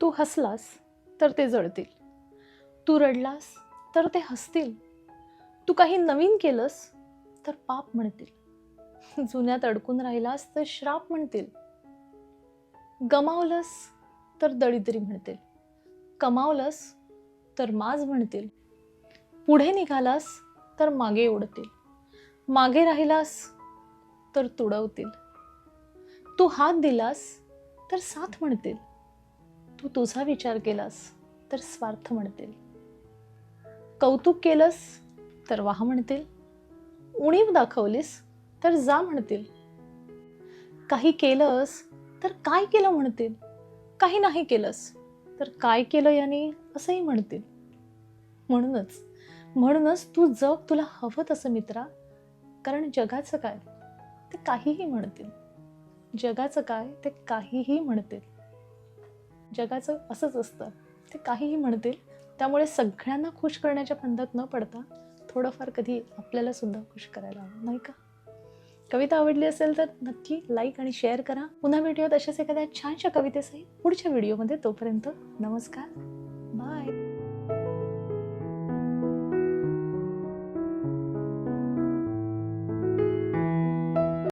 तू हसलास तर ते जळतील. तू रडलास तर ते हसतील. तू काही नवीन केलंस तर पाप म्हणतील. जुन्यात अडकून राहिलास तर श्राप म्हणतील. गमावलंस तर दळिद्री म्हणतील. कमावलंस तर माज म्हणतील. पुढे निघालास तर मागे ओढतील. मागे राहिलास तर तुडवतील. तू हात दिलास तर साथ म्हणतील. तू तुझा विचार केलास तर स्वार्थ म्हणतील. कौतुक केलंस तर वाह म्हणतील. उणीव दाखवलीस तर जा म्हणतील. काही केलंस तर काय केलं म्हणतील. काही नाही केलंस तर काय केलं याने असंही म्हणतील. म्हणूनच म्हणूनच तू जग तुला हवं तसं मित्रा कारण जगाचं काय ते काहीही म्हणतील. जगाचं काय ते काहीही म्हणतील. जगाचं असंच असतं. ते काहीही म्हणतील त्यामुळे सगळ्यांना खुश करण्याच्या फंदात न पडता थोडंफार कधी आपल्याला सुद्धा खुश करायला हवं नाही का? कविता आवडली असेल तर नक्की लाईक आणि शेअर करा. पुन्हा भेटूयात अशाच एखाद्या छानशा कवितेसही पुढच्या व्हिडिओमध्ये तोपर्यंत नमस्कार. बाय